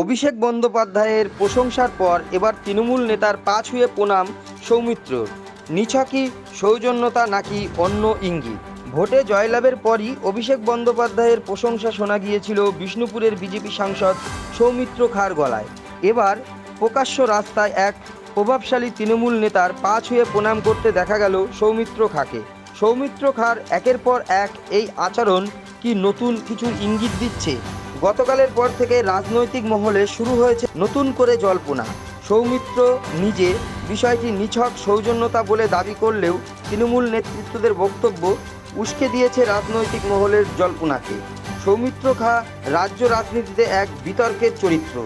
অভিষেক বন্দ্যোপাধ্যায়ের প্রশংসার পর এবার তৃণমূল নেতার পা ছুঁয়ে প্রণাম সৌমিত্রর নিছকই সৌজন্যতা নাকি অন্য ইঙ্গিত? ভোটে জয়লাভের পরই অভিষেক বন্দ্যোপাধ্যায়ের প্রশংসা শোনা গিয়েছিল বিষ্ণুপুরের বিজেপি সাংসদ সৌমিত্র খার গলায়। এবার প্রকাশ্য রাস্তায় এক প্রভাবশালী তৃণমূল নেতার পা ছুঁয়ে প্রণাম করতে দেখা গেল সৌমিত্র খাকে। সৌমিত্র খার একের পর এক এই আচরণ কি নতুন কিছু ইঙ্গিত দিচ্ছে? গতকালের পর থেকে রাজনৈতিক মহলে শুরু হয়েছে নতুন করে জল্পনা। সৌমিত্র নিজে বিষয়টি নিছক সৌজন্যতা বলে দাবি করলেও তৃণমূল নেতৃত্বদের বক্তব্য উস্কে দিয়েছে রাজনৈতিক মহলের জল্পনাকে। সৌমিত্র খা রাজ্য রাজনীতিতে এক বিতর্কের চরিত্র।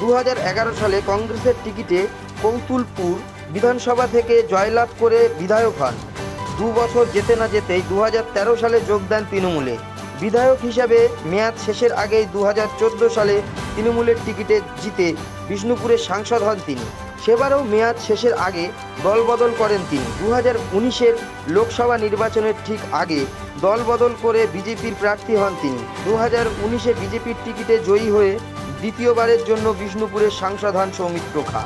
দু হাজার এগারো সালে কংগ্রেসের টিকিটে কৌতুলপুর বিধানসভা থেকে জয়লাভ করে বিধায়ক হন। দু বছর যেতে না যেতেই দু হাজার তেরো সালে যোগ দেন তৃণমূলে। বিধায়ক হিসাবে মেয়াদ শেষের আগেই দু হাজার চোদ্দ সালে তৃণমূলের টিকিটে জিতে বিষ্ণুপুরের সাংসদ হন তিনি। সেবারও মেয়াদ শেষের আগে দলবদল করেন তিনি। দু হাজার উনিশের লোকসভা নির্বাচনের ঠিক আগে দলবদল করে বিজেপির প্রার্থী হন তিনি। দু হাজার উনিশে বিজেপির টিকিটে জয়ী হয়ে দ্বিতীয়বারের জন্য বিষ্ণুপুরের সাংসদ হন সৌমিত্র খা।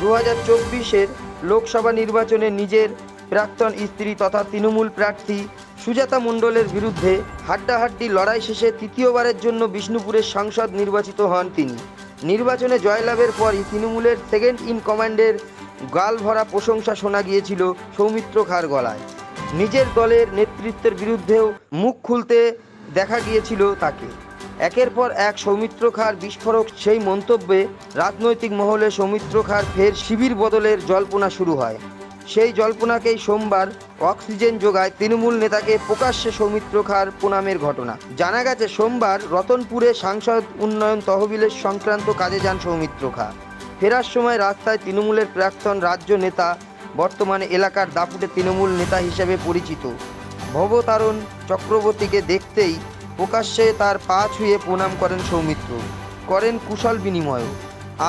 দু হাজার চব্বিশের লোকসভা নির্বাচনে নিজের প্রাক্তন স্ত্রী তথা তৃণমূল প্রার্থী সুজাতা মণ্ডলের বিরুদ্ধে হাড্ডাহাড্ডি লড়াই শেষে তৃতীয়বারের জন্য বিষ্ণুপুরের সাংসদ নির্বাচিত হন তিনি। নির্বাচনে জয়লাভের পরই তৃণমূলের সেকেন্ড ইন কমান্ডের গাল ভরা প্রশংসা শোনা গিয়েছিল সৌমিত্র খার গলায়। নিজের দলের নেতৃত্বের বিরুদ্ধেও মুখ খুলতে দেখা গিয়েছিল তাকে। একের পর এক সৌমিত্র খার বিস্ফোরক সেই মন্তব্যে রাজনৈতিক মহলে সৌমিত্র খার ফের শিবির বদলের জল্পনা শুরু হয়। সেই জল্পনাকেই সোমবার অক্সিজেন যোগায় তৃণমূল নেতাকে প্রকাশ্যে সৌমিত্র খার প্রণামের ঘটনা। জানা গেছে, সোমবার রতনপুরে সাংসদ উন্নয়ন তহবিলের সংক্রান্ত কাজে যান সৌমিত্র খা ফেরার সময় রাস্তায় তৃণমূলের প্রাক্তন রাজ্য নেতা, বর্তমানে এলাকার দাপুটে তৃণমূল নেতা হিসেবে পরিচিত। ভবতারণ চক্রবর্তীকে দেখতেই প্রকাশ্যে তার পা ছুঁয়ে প্রণাম করেন সৌমিত্র। করেন কুশল বিনিময়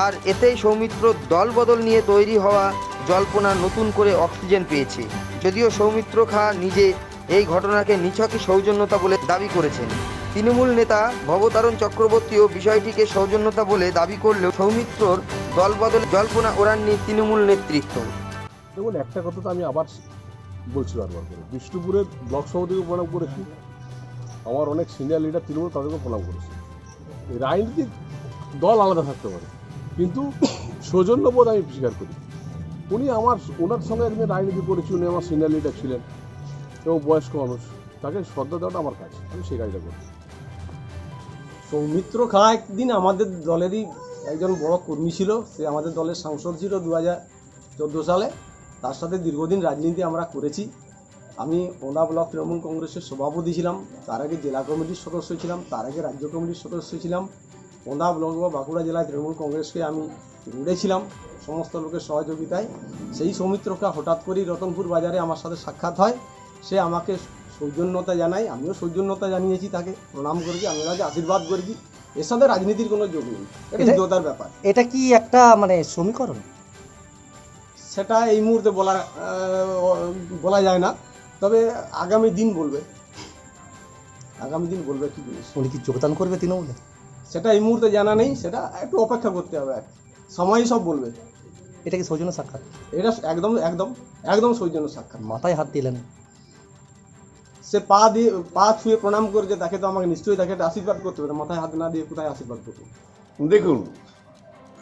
আর এতেই সৌমিত্র দলবদল নিয়ে তৈরি হওয়া জল্পনা নতুন করে অক্সিজেন পেয়েছে। যদিও সৌমিত্র খা নিজে এই ঘটনাকে নিছকই সৌজন্যতা বলে দাবি করেছেন। তৃণমূল নেতা ভবতারণ চক্রবর্তীও বিষয়টিকে সৌজন্যতা বলে দাবি করলেও সৌমিত্রর দলবদল জল্পনা ওড়াননি তৃণমূল নেতৃত্ব। দেখুন, একটা কথা তো আমি আবার বলছি বারবার করে বিষ্ণুপুরের ব্লক সভাপতিকে প্রণাম করেছি। আমার অনেক সিনিয়র লিডার তৃণমূল তাদেরকে প্রণাম করেছি। রাজনীতিক দল আলাদা থাকতে পারে। কিন্তু সৌজন্যবোধ আমি স্বীকার করি। উনি আমার, ওনার সঙ্গে একদিন রাজনীতি করেছি, উনি আমার সিনিয়র লিডার ছিলেন। এবং বয়স্ক মানুষ। তাকে শ্রদ্ধা দেওয়াটা আমার কাজ। আমি সেই কাজটা করি। সৌমিত্র খা একদিন আমাদের দলেরই একজন বড় কর্মী ছিল। সে আমাদের দলের সাংসদ ছিল দু হাজার চোদ্দ সালে। তার সাথে দীর্ঘদিন রাজনীতি আমরা করেছি। আমি ওনা ব্লক তৃণমূল কংগ্রেসের সভাপতি ছিলাম। তার আগে জেলা কমিটির সদস্য ছিলাম। তার আগে রাজ্য কমিটির সদস্য ছিলাম। ওনা ব্লক বা বাঁকুড়া জেলায় তৃণমূল কংগ্রেসকে আমি গড়েছিলাম সমস্ত লোকের সহযোগিতায়। সেই সৌমিত্রকা হঠাৎ করেই রতনপুর বাজারে আমার সাথে সাক্ষাৎ হয়। সে আমাকে সৌজন্যতা জানায় আমিও সৌজন্যতা জানিয়েছি তাকে প্রণাম করেছি আমি তাকে আশীর্বাদ করেছি। এর সাথে রাজনীতির কোনো যোগ নেই এটা হৃদয়তার ব্যাপার। এটা কি একটা মানে সমীকরণ? সেটা এই মুহূর্তে বলা বলা যায় না তবে আগামী দিন বলবে। আগামী দিন বলবে কি উনি কি যোগদান করবে তৃণমূলে? সেটা এই মুহূর্তে জানা নেই সেটা একটু অপেক্ষা করতে হবে আর কি। সময়ই সব বলবে। এটা কি সৌজন্য সাক্ষাৎ? এটা একদম একদম একদম সৌজন্য সাক্ষাৎ। মাথায় হাত দিলেন। সে পা দিয়ে পা ছুঁয়ে প্রণাম করেছে তাকে তো আমাকে নিশ্চয়ই তাকে আশীর্বাদ করতে হবে। মাথায় হাত না দিয়ে কোথায় আশীর্বাদ করতে হবে? দেখুন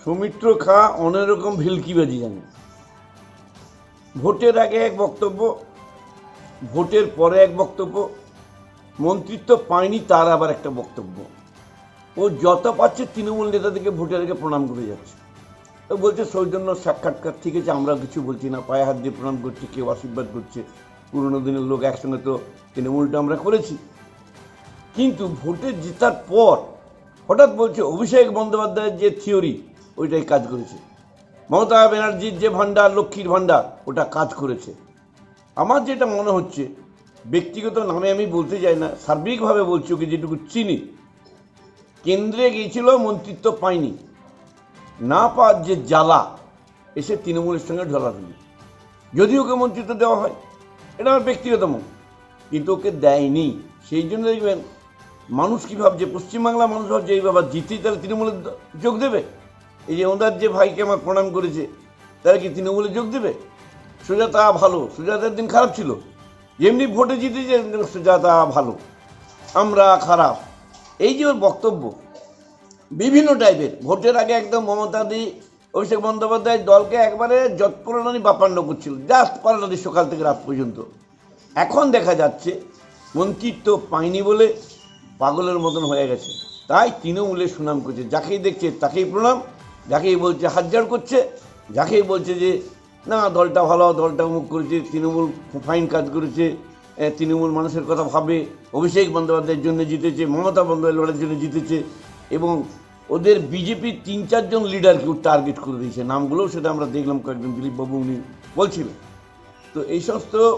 সৌমিত্র খা অনেক রকম ভেলকিবাজি জানে। ভোটের আগে এক বক্তব্য ভোটের পরে এক বক্তব্য মন্ত্রিত্ব পায়নি তার আবার একটা বক্তব্য। ও যত পাচ্ছে তৃণমূল নেতাদেরকে ভোটের আগে প্রণাম করে যাচ্ছে। বলছে সৌজন্য সাক্ষাৎকার ঠিক আছে আমরা কিছু বলছি না, পায়ে হাত দিয়ে প্রণাম করছি, কেউ আশীর্বাদ করছে, পুরোনো দিনের লোক একসঙ্গে তো তৃণমূলটা আমরা করেছি। কিন্তু ভোটে জেতার পর হঠাৎ বলছে, অভিষেক বন্দ্যোপাধ্যায়ের যে থিওরি, ওইটাই কাজ করেছে। মমতা ব্যানার্জির যে ভাণ্ডার, লক্ষ্মীর ভাণ্ডার, ওটা কাজ করেছে। আমার যেটা মনে হচ্ছে, ব্যক্তিগত নামে আমি বলতে চাই না, সার্বিকভাবে বলছি ওকে যেটুকু চিনি। কেন্দ্রে গিয়েছিল, মন্ত্রিত্ব পায়নি। না পাওয়ার যে জ্বালা, এসে তৃণমূলের সঙ্গে ঢলাঢলি যদি ওকে মন্ত্রিত্ব দেওয়া হয়, এটা আমার ব্যক্তিগত মত, কিন্তু ওকে দেয়নি। সেই জন্য দেখবেন, মানুষ কী ভাবছে, পশ্চিমবাংলা মানুষ ভাবছে, এই বাবা জিতেই তাহলে তৃণমূলে যোগ দেবে? এই যে ওনার যে ভাইকে আমার প্রণাম করেছে, তারা কি তৃণমূলে যোগ দেবে? সুজাতা ভালো, সুজাতার দিন খারাপ ছিল। যেমনি ভোটে জিতেছে সুজাতা ভালো। আমরা খারাপ। এই যে ওর বক্তব্য বিভিন্ন টাইপের ভোটের আগে একদম মমতা দি, অভিষেক বন্দ্যোপাধ্যায় দলকে একবারে যৎপরণানি বাপান্ন করছিল। জাস্ট পাল্টানি সকাল থেকে রাত পর্যন্ত। এখন দেখা যাচ্ছে মন্ত্রিত্ব পায়নি বলে পাগলের মতন হয়ে গেছে। তাই তৃণমূলের সুনাম করছে। যাকেই দেখছে তাকেই প্রণাম, যাকেই বলছে হাজার করছে, যাকেই বলছে যে, না, দলটা ভালো, দলটা মুখ করেছে, তৃণমূল ফাইন কাজ করেছে তৃণমূল মানুষের কথা ভাবে, অভিষেক বন্দ্যোপাধ্যায়ের জন্য জিতেছে, মমতা বন্দ্যোপাধ্যায় লড়াইয়ের জন্য জিতেছে এবং ওদের বিজেপির তিন, চারজন লিডারকেও টার্গেট করে দিয়েছে। নামগুলোও সেটা আমরা দেখলাম কয়েকজন দিলীপবাবু উনি বলছিলেন। তো এই সমস্ত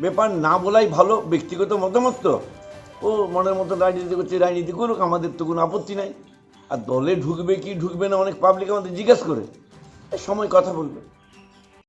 ব্যাপার না বলাই ভালো, ব্যক্তিগত মতামত তো। ও মনের মতো রাজনীতি করছে, রাজনীতি করুক, আমাদের তো কোনো আপত্তি নাই। আর দলে ঢুকবে কি ঢুকবে না অনেক পাবলিক আমাদের জিজ্ঞেস করে। সময় কথা বলবে।